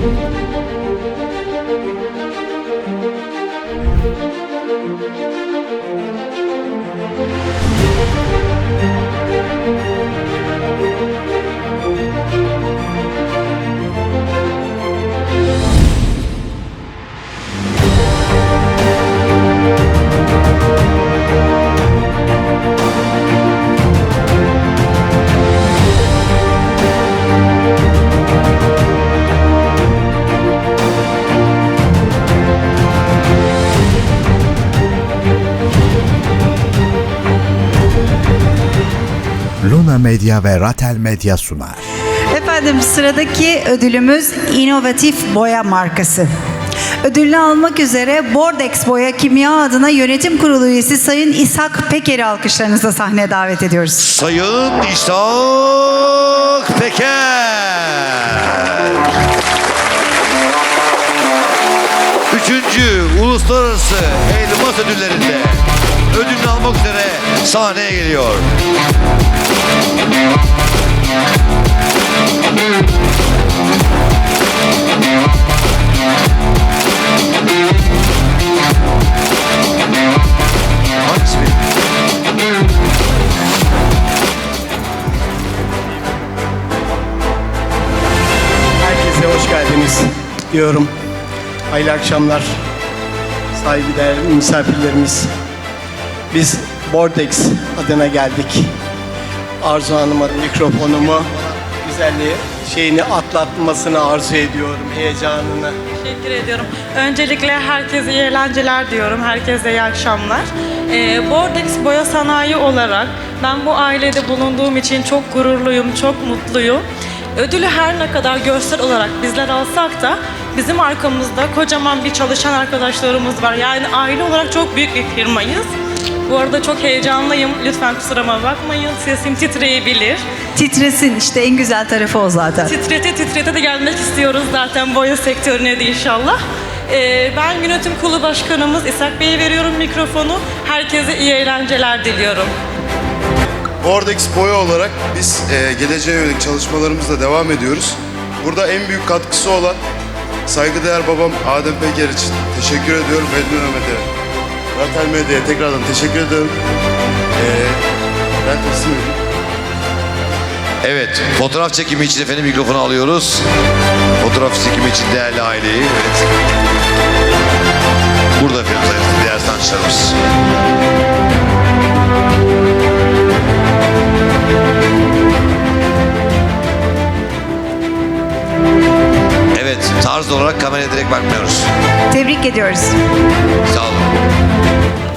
Thank you. Luna Medya ve Ratel Medya sunar. Efendim sıradaki ödülümüz inovatif boya markası. Ödülünü almak üzere Bordex Boya Kimya adına yönetim kurulu üyesi Sayın İshak Peker'i alkışlarınızla sahneye davet ediyoruz. Sayın İshak Peker. Üçüncü Uluslararası Elmas Ödülleri'nde ödülünü almak üzere sahneye geliyor. Geldiniz diyorum. Hayırlı akşamlar. Saygıdeğer misafirlerimiz. Biz Bordex adına geldik. Arzu Hanım'a mikrofonumu güzelliği şeyini atlatmasını arzu ediyorum. Heyecanını. Teşekkür ediyorum. Öncelikle herkese iyi eğlenceler diyorum. Herkese iyi akşamlar. Ee, Bordex Boya Sanayi olarak ben bu ailede bulunduğum için çok gururluyum, çok mutluyum. Ödülü her ne kadar görsel olarak bizler alsak da bizim arkamızda kocaman bir çalışan arkadaşlarımız var. Yani aile olarak çok büyük bir firmayız. Bu arada çok heyecanlıyım. Lütfen kusuruma bakmayın. Sesim titreyebilir. Titresin işte en güzel tarafı o zaten. Titrete titrete de gelmek istiyoruz zaten boya sektörüne de inşallah. Ee, ben yönetim kurulu başkanımız İshak Bey'e veriyorum mikrofonu. Herkese iyi eğlenceler diliyorum. Vortex boya olarak biz e, geleceğe yönelik çalışmalarımızla devam ediyoruz. Burada en büyük katkısı olan saygıdeğer babam Adem Peker için teşekkür ediyorum ve Medya'ya. Ratel Medya'ya tekrardan teşekkür ediyorum. E, ben teslim ediyorum. Evet, fotoğraf çekimi için efendim mikrofonu alıyoruz. Fotoğraf çekimi için değerli aileyi. Evet. Burada efendim değerli sanatçılarımız. Tarz olarak kameraya direkt bakmıyoruz. Tebrik ediyoruz. Sağ olun.